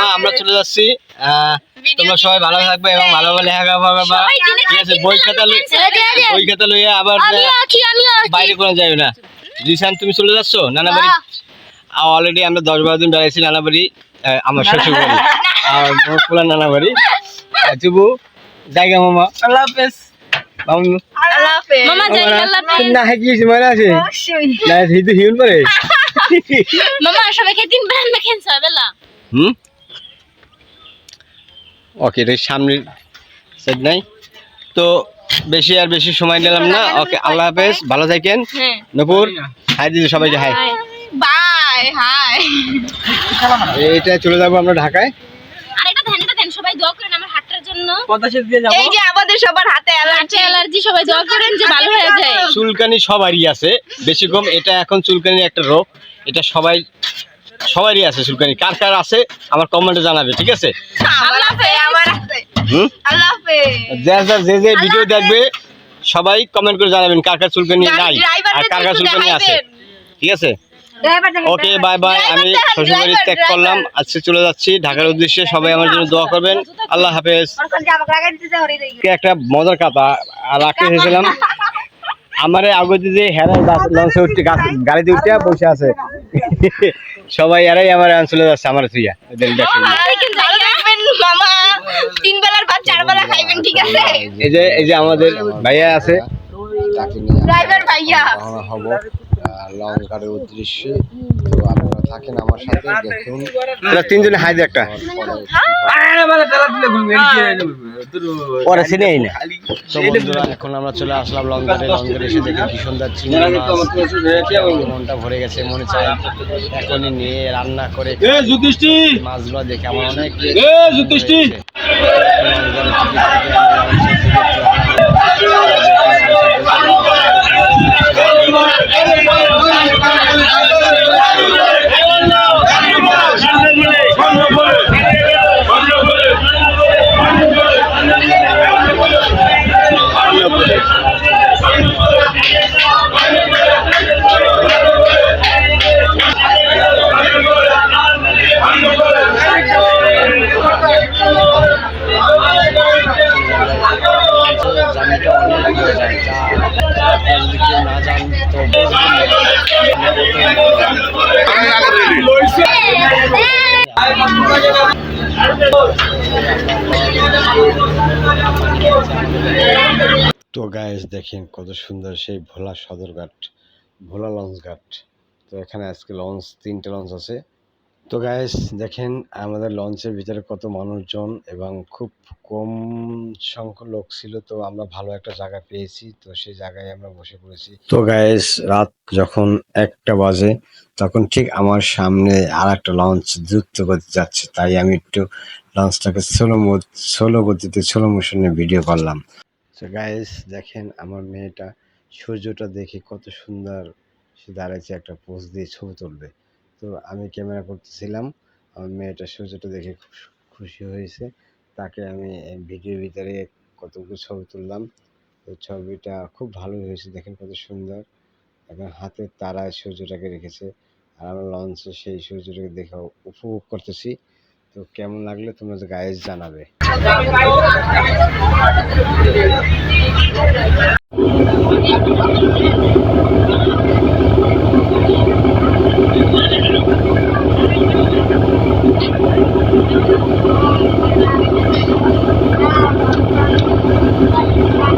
মামা আমরা চলে যাচ্ছি। তোমরা সবাই ভালো থাকবে এবং ভালো ভালো লেখাপড়া করবা ঠিক আছে বই খাতা লই- বই খাতা লইয়া আবার বাইরে কোনো যাবে না। জিসান তুমি চলে যাচ্ছ? নানা বাড়ি অলরেডি আমরা দশ বারো দিন বেড়াইছি নানা বাড়ি আমার শ্বশুর বাড়ি আর মোর পোলা নানা বাড়ি আর জায়গা মামা। আল্লাহ হাফেজ। মামু আল্লাহ হাফেজ। মামা যাই আল্লাহ হাফেজ। না কি মনে আছে? না হিন্দু হিউন করে মামা সবাইকে তিন বেলা না। বেলা হুম? ওকে এটা সামনে সেট নাই তো বেশি আর বেশি সময় নিলাম না। ওকে আল্লাহ হাফেজ ভালো থাকেন। হ্যাঁ। নপুর হাই দিদি সবাইকে হাই। By high. এইটা চলে যাব আমরা ঢাকায়। আর এটা ধ্যান এটা সবাই দোয়া করেন আমার হাতটার জন্য। পদ্মা দিয়ে যাব। এই যে আমাদের সবার হাতে অ্যালার্জি। অ্যালার্জি সবাই দোয়া করেন যে ভালো হয়ে যায়। চুলকানি সবারই আছে। বেশি কম এটা এখন চুলকানির একটা রোগ। এটা সবাই সবারই আছে চুলকানি কার কার আছে? আমার কমেন্টে জানাবে ঠিক আছে? যে যে ভিডিও দেখবে সবাই কমেন্ট করে জানাবেন কার কার চুলকানি নাই আর কার কার চুলকানি আছে। ঠিক আছে? ওকে বাই বাই আমি শ্বশুরবাড়ি ত্যাগ করলাম আজকে চলে যাচ্ছি ঢাকার উদ্দেশ্যে। সবাই আমার জন্য দোয়া করবেন। আল্লাহ হাফেজ। কে একটা মজার কথা রাখতে এসেছিলাম। আমার আগে যে লঞ্চে উঠতে গাছ- গাড়িতে উঠে বসে আছে। সবাই এরাই আমার চলে যাচ্ছে আমার থুইয়া। এদের দেখে নিয়ে। ভালো থাকবেন মামা। তিন বেলার ভাত চার বেলা খাইবেন ঠিক আছে? এই যে এই যে আমাদের ভাইয়া আছে। ড্রাইভার ভাইয়া। হব লং উদ্দেশ্যে। তো আপনারা থাকেন আমার সাথে দেখুন। তোরা তিনজনে হাই একটা। পরে চিনেই না। তো বন্ধুরা এখন আমরা চলে আসলাম লঙ্কারে লঙ্কারে এসে দেখি কি সুন্দর চিংড়ি মাছ। মনটা ভরে গেছে মনে চাই এখনই নিয়ে রান্না করে মাছগুলো দেখে আমার অনেক তো গায়েস দেখেন কত সুন্দর সেই ভোলা সদরঘাট, ভোলা লঞ্চ ঘাট তো এখানে আজকে লঞ্চ, তিনটে লঞ্চ আছে। তো গাইস দেখেন আমাদের লঞ্চের ভিতরে কত মানুষজন এবং খুব কম সংখ্যক লোক ছিল, তো আমরা ভালো একটা জায়গা পেয়েছি, তো সেই জায়গায় আমরা বসে পড়েছি। তো গাইস রাত যখন একটা বাজে, তখন ঠিক আমার সামনে আর একটা লঞ্চ দ্রুত গতি যাচ্ছে, তাই আমি একটু লঞ্চটাকে স্লো স্লো গতিতে স্লো মোশনে ভিডিও করলাম। তো গাইস দেখেন আমার মেয়েটা সূর্যটা দেখে কত সুন্দর সে দাঁড়াইছে একটা পোজ দিয়ে ছবি তুলবে। তো আমি ক্যামেরা করতেছিলাম। আমার মেয়েটা সূর্যটা দেখে খুশি হয়েছে। তাকে আমি ভিডিওর ভিতরে কতগুলো ছবি তুললাম। তো ছবিটা খুব ভালো হয়েছে, দেখেন কত সুন্দর। এখন হাতের তারায় সূর্যটাকে রেখেছে। আর আমরা লঞ্চে সেই সূর্যটাকে দেখে উপভোগ করতেছি। তো কেমন লাগলে তোমরা গায়েস জানাবে। like